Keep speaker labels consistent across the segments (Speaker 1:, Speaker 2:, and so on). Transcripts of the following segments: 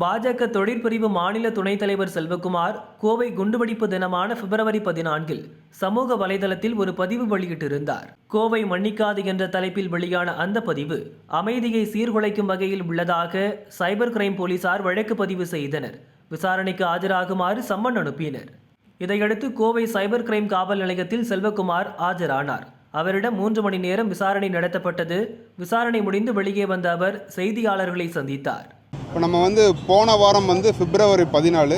Speaker 1: பாஜக தொழிற்பிரிவு மாநில துணைத் தலைவர் செல்வகுமார் கோவை குண்டுவெடிப்பு தினமான பிப்ரவரி பதினான்கில் சமூக வலைதளத்தில் ஒரு பதிவு வெளியிட்டிருந்தார். கோவை மன்னிக்காது என்ற தலைப்பில் வெளியான அந்த பதிவு அமைதியை சீர்குலைக்கும் வகையில் உள்ளதாக சைபர் கிரைம் போலீசார் வழக்கு பதிவு செய்தனர். விசாரணைக்கு ஆஜராகுமாறு சம்மன் அனுப்பினர். இதையடுத்து கோவை சைபர் கிரைம் காவல் நிலையத்தில் செல்வகுமார் ஆஜரானார். அவரிடம் மூன்று மணி நேரம் விசாரணை நடத்தப்பட்டது. விசாரணை முடிந்து வெளியே வந்த அவர் செய்தியாளர்களை சந்தித்தார்.
Speaker 2: இப்போ நம்ம வந்து போன வாரம் வந்து பிப்ரவரி பதினாலு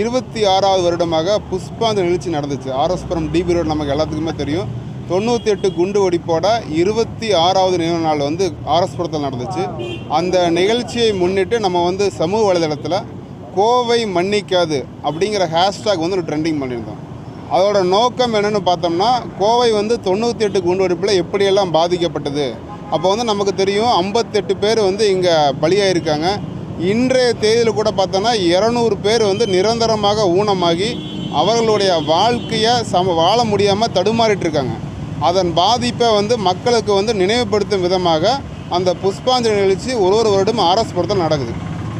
Speaker 2: இருபத்தி ஆறாவது வருடமாக புஷ்பாந்த நிகழ்ச்சி நடந்துச்சு. ஆர்எஸ்புரம் டிபி ரோடு நமக்கு எல்லாத்துக்குமே தெரியும். தொண்ணூற்றி எட்டு குண்டு வெடிப்போட இருபத்தி ஆறாவது நினைவு நாள் வந்து ஆர்எஸ்புரத்தில் நடந்துச்சு. அந்த நிகழ்ச்சியை முன்னிட்டு நம்ம வந்து சமூக வலைதளத்தில் கோவை மன்னிக்காது அப்படிங்கிற ஹேஷ்டாக் வந்து ஒரு ட்ரெண்டிங் பண்ணியிருந்தோம். அதோட நோக்கம் என்னென்னு பார்த்தோம்னா கோவை வந்து தொண்ணூற்றி எட்டு குண்டு வெடிப்பில் எப்படியெல்லாம் பாதிக்கப்பட்டது? அப்போ வந்து நமக்கு தெரியும் ஐம்பத்தெட்டு பேர் வந்து இங்கே பலியாயிருக்காங்க. இன்றைய தேதியில் கூட பார்த்தோன்னா இரநூறு பேர் வந்து நிரந்தரமாக ஊனமாகி அவர்களுடைய வாழ்க்கையை சம வாழ முடியாமல் தடுமாறிட்டு இருக்காங்க அதன் பாதிப்பை வந்து மக்களுக்கு வந்து நினைவுபடுத்தும் விதமாக அந்த புஷ்பாஞ்சலி நிகழ்ச்சி ஒரு ஒரு வருடம் ஆர்எஸ் புறத்தில் நடக்குது.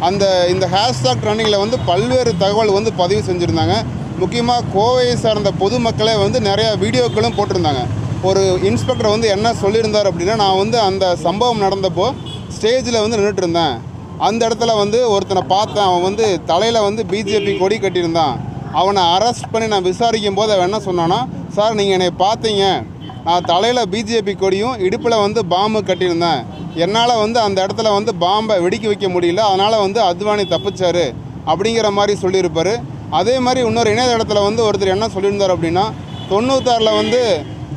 Speaker 2: அந்த இந்த ஹேஷ்டாக் ட்ரெண்டிங்கில் வந்து பல்வேறு தகவல் வந்து பதிவு செஞ்சுருந்தாங்க. முக்கியமாக கோவையை சார்ந்த பொதுமக்களே வந்து நிறையா வீடியோக்களும் போட்டிருந்தாங்க. ஒரு இன்ஸ்பெக்டர் வந்து என்ன சொல்லியிருந்தார் அப்படின்னா நான் வந்து அந்த சம்பவம் நடந்தப்போ ஸ்டேஜில் வந்து நின்றுட்டு இருந்தேன் அந்த இடத்துல வந்து ஒருத்தனை பார்த்தேன். அவன் வந்து தலையில் வந்து பிஜேபி கொடி கட்டியிருந்தான். அவனை அரெஸ்ட் பண்ணி நான் விசாரிக்கும் போது அவன் என்ன சொன்னான்னா சார் நீங்கள் என்னை பார்த்தீங்க. நான் தலையில் பிஜேபி கொடியும் இடுப்பில் வந்து பாம்பு கட்டியிருந்தேன். என்னால் வந்து அந்த இடத்துல வந்து பாம்பை வெடிக்க வைக்க முடியல. அதனால் வந்து அத்வானி தப்பிச்சார். அப்படிங்கிற மாதிரி சொல்லியிருப்பார். அதே மாதிரி இன்னொரு இணையதளத்தில் வந்து ஒருத்தர் என்ன சொல்லியிருந்தார் அப்படின்னா தொண்ணூத்தாறில் வந்து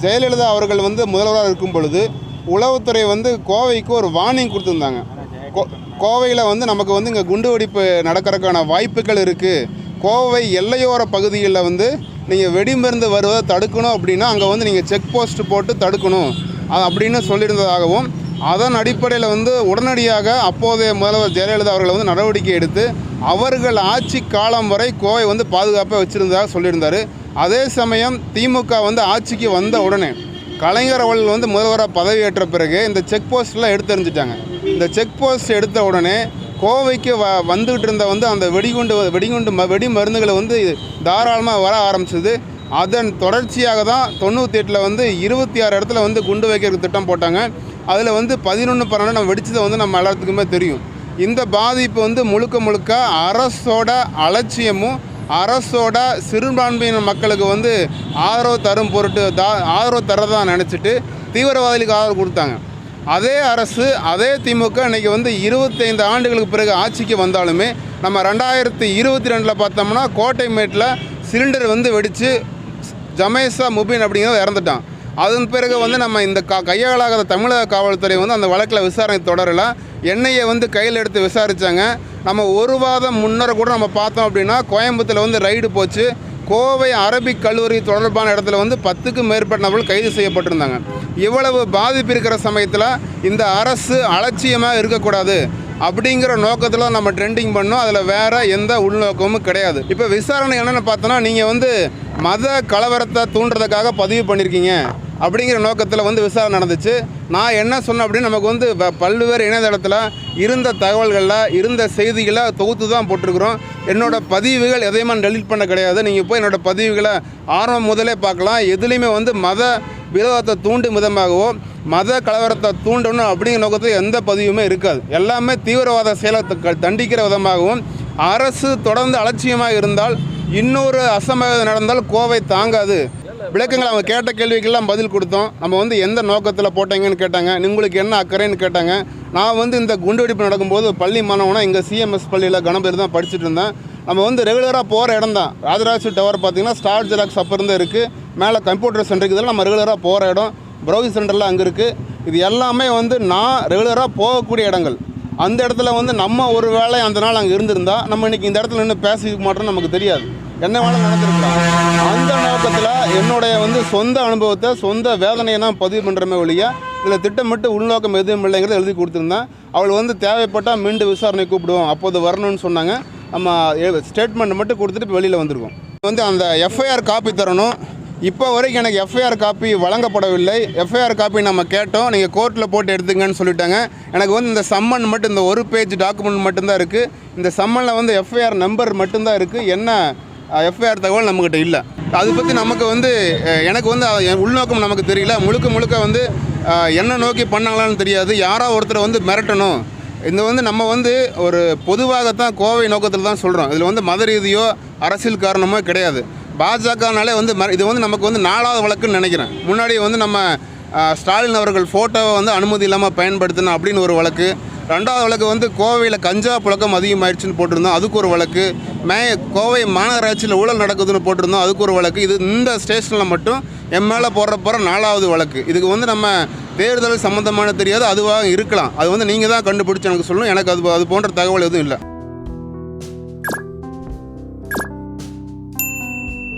Speaker 2: ஜெயலலிதா அவர்கள் வந்து முதல்வராக இருக்கும் பொழுது உளவுத்துறை வந்து கோவைக்கு ஒரு வார்னிங் கொடுத்துருந்தாங்க. கோ- கோவையில் வந்து நமக்கு வந்து இங்கே குண்டு வெடிப்பு நடக்கிறதுக்கான வாய்ப்புகள் இருக்குது கோவை எல்லையோர பகுதிகளில் வந்து நீங்கள் வெடிமருந்து வருவதை தடுக்கணும் அப்படின்னா அங்கே வந்து நீங்கள் செக் போஸ்ட் போட்டு தடுக்கணும். அது அப்படின்னு சொல்லியிருந்ததாகவும் அதன் அடிப்படையில் வந்து உடனடியாக அப்போதைய முதல்வர் ஜெயலலிதா அவர்கள் வந்து நடவடிக்கை எடுத்து அவர்கள் ஆட்சி காலம் வரை கோவை வந்து பாதுகாப்பாக வச்சுருந்ததாக சொல்லியிருந்தார். அதே சமயம் திமுக வந்து ஆட்சிக்கு வந்த உடனே கலைஞர் அவர்கள் வந்து முதல்வராக பதவியேற்ற பிறகு இந்த செக் போஸ்ட்லாம் எடுத்தறிஞ்சிட்டாங்க இந்த செக் போஸ்ட் எடுத்த உடனே கோவைக்கு வ வந்துகிட்டு இருந்த வந்து அந்த வெடிகுண்டு வெடிகுண்டு ம வெடி மருந்துகளை வந்து தாராளமாக வர ஆரம்பிச்சது. அதன் தொடர்ச்சியாக தான் தொண்ணூற்றி எட்டில் வந்து இருபத்தி ஆறு இடத்துல வந்து குண்டு வைக்கிறதுக்கு திட்டம் போட்டாங்க. அதில் வந்து பதினொன்று பன்னெண்டு நம்ம வெடிச்சதை வந்து நம்ம எல்லாத்துக்குமே தெரியும். இந்த பாதிப்பு வந்து முழுக்க முழுக்க அரசோட அலட்சியமும் அரசோட சிறுபான்மையின மக்களுக்கு வந்து ஆதரவு தரும் பொருட்டு தா ஆதரவு தரதா நினச்சிட்டு தீவிரவாதிகளுக்கு ஆதரவு கொடுத்தாங்க. அதே அரசு அதே திமுக இன்றைக்கி வந்து இருபத்தைந்து ஆண்டுகளுக்கு பிறகு ஆட்சிக்கு வந்தாலுமே நம்ம ரெண்டாயிரத்தி இருபத்தி ரெண்டில் பார்த்தோம்னா கோட்டைமேட்டில் சிலிண்டர் வந்து வெடித்து ஜமேசா முபின் அப்படிங்கிறத இறந்துட்டான். அதன் பிறகு வந்து நம்ம இந்த க கையாளாகாத தமிழக காவல்துறை வந்து அந்த வழக்கில் விசாரணை தொடரலை. எண்ணெயை வந்து கையில் எடுத்து விசாரித்தாங்க நம்ம ஒரு வாதம் முன்னர் கூட நம்ம பார்த்தோம் அப்படின்னா கோயம்புத்தூரில் வந்து ரைடு போச்சு. கோவை அரபிக் கல்லூரி தொடர்பான இடத்துல வந்து பத்துக்கும் மேற்பட்ட நபர்கள் கைது செய்யப்பட்டிருந்தாங்க. இவ்வளவு பாதிப்பு இருக்கிற சமயத்தில் இந்த அரசு அலட்சியமாக இருக்கக்கூடாது அப்படிங்கிற நோக்கத்தில் நம்ம ட்ரெண்டிங் பண்ணோம். அதில் வேறு எந்த உள்நோக்கமும் கிடையாது. இப்போ விசாரணை என்னென்னு பார்த்தோன்னா நீங்கள் வந்து மத கலவரத்தை தூண்டுறதுக்காக பதிவு பண்ணியிருக்கீங்க அப்படிங்கிற நோக்கத்தில் வந்து விசாரணை நடந்துச்சு. நான் என்ன சொன்னேன் அப்படின்னு நமக்கு வந்து பல்வேறு இணையதளத்தில் இருந்த தகவல்களில் இருந்த செய்திகளை தொகுத்து தான் போட்டிருக்கிறோம். என்னோடய பதிவுகள் எதையுமே டெலிட் பண்ண கிடையாது. நீங்கள் போய் என்னோடய பதிவுகளை ஆரம்பம் முதலே பார்க்கலாம். எதுலேயுமே வந்து மத விரோதத்தை தூண்டும் விதமாகவோ மத கலவரத்தை தூண்டணும் அப்படிங்கிற நோக்கத்தில் எந்த பதிவுமே இருக்காது. எல்லாமே தீவிரவாத செயலை தண்டிக்கிற விதமாகவும் அரசு தொடர்ந்து அலட்சியமாக இருந்தால் இன்னொரு அசம்பாவிதம் நடந்தால் கோவை தாங்காது. விளக்கங்கள் அவங்க கேட்ட கேள்விக்கெல்லாம் பதில் கொடுத்தோம். நம்ம வந்து எந்த நோக்கத்தில் போட்டீங்கன்னு கேட்டாங்க. உங்களுக்கு என்ன அக்கறைன்னு கேட்டாங்க. நான் வந்து இந்த குண்டுவெடிப்பு நடக்கும்போது பள்ளி மாணவனாக இங்கே சிஎம்எஸ் பள்ளியில் கணபதி தான் படிச்சுட்டு இருந்தேன். நம்ம வந்து ரெகுலராக போகிற இடம் தான். ராஜராஜ் டவர் பார்த்தீங்கன்னா ஸ்டார் ஜெராக்ஸ் அப்போ இருந்து இருக்குது மேலே கம்ப்யூட்டர் சென்டருக்கு இதெல்லாம் நம்ம ரெகுலராக போகிற இடம். ப்ரௌசிங் சென்டர்லாம் அங்கே இருக்குது இது எல்லாமே வந்து நான் ரெகுலராக போகக்கூடிய இடங்கள். அந்த இடத்துல வந்து நம்ம ஒரு வேளை அந்த நாள் அங்கே இருந்திருந்தால் நம்ம இன்றைக்கி இந்த இடத்துல நின்று பேசிக்க மாட்டோம்னு நமக்கு தெரியாது. என்ன வேலை நடந்திருக்கலாம். அந்த நோக்கத்தில் என்னுடைய வந்து சொந்த அனுபவத்தை சொந்த வேதனையை தான் பதிவு பண்ணுறமே ஒழிய இதில் திட்டமிட்டு உள்நோக்கம் எதுவும் இல்லைங்கிறத எழுதி கொடுத்துருந்தேன். அவள் வந்து தேவைப்பட்டால் மீண்டும் விசாரணை கூப்பிடுவோம். அப்போது வரணும்னு சொன்னாங்க. நம்ம ஸ்டேட்மெண்ட் மட்டும் கொடுத்துட்டு இப்போ வெளியில் வந்திருக்கோம். வந்து அந்த எஃப்ஐஆர் காப்பி தரணும். இப்போ வரைக்கும் எனக்கு எஃப்ஐஆர் காப்பி வழங்கப்படவில்லை. எஃப்ஐஆர் காப்பி நம்ம கேட்டோம். நீங்கள் கோர்ட்டில் போட்டு எடுத்துங்கன்னு சொல்லிட்டாங்க. எனக்கு வந்து இந்த சம்மன் மட்டும் இந்த ஒரு பேஜ் டாக்குமெண்ட் மட்டும்தான் இருக்குது இந்த சம்மனில் வந்து எஃப்ஐஆர் நம்பர் மட்டும்தான் இருக்குது என்ன எஃப்ஐஆர் தகவல் நம்மக்கிட்ட இல்லை. அதை பற்றி நமக்கு வந்து எனக்கு வந்து உள்நோக்கம் நமக்கு தெரியல. முழுக்க முழுக்க வந்து என்ன நோக்கி பண்ணாங்களான்னு தெரியாது. யாரோ ஒருத்தரை வந்து மிரட்டணும். இந்த வந்து நம்ம வந்து ஒரு பொதுவாகத்தான் கோவை நோக்கத்தில் தான் சொல்கிறோம் இதில் வந்து மத ரீதியோ அரசியல் காரணமோ கிடையாது. பாஜகனாலே வந்து ம- இது வந்து நமக்கு வந்து நாலாவது வழக்குன்னு நினைக்கிறேன். முன்னாடி வந்து நம்ம ஸ்டாலின் அவர்கள் ஃபோட்டோவை வந்து அனுமதி இல்லாமல் பயன்படுத்தணும் அப்படின்னு ஒரு வழக்கு. ரெண்டாவது வழக்கு வந்து கோவையில் கஞ்சா புழக்கம் அதிகமாயிடுச்சுன்னு போட்டிருந்தோம். அதுக்கு ஒரு வழக்கு. மே கோவை மாநகராட்சியில் ஊழல் நடக்குதுன்னு போட்டிருந்தோம். அதுக்கு ஒரு வழக்கு. இது இந்த ஸ்டேஷனில் மட்டும் என் மேலே போடுற போகிற நாலாவது வழக்கு. இதுக்கு வந்து நம்ம தேர்தல் சம்மந்தமான தெரியாது. அதுவாக இருக்கலாம். அது வந்து நீங்கள் தான் கண்டுபிடிச்சு எனக்கு சொல்லணும். எனக்கு அது அது போன்ற தகவல் எதுவும் இல்லை.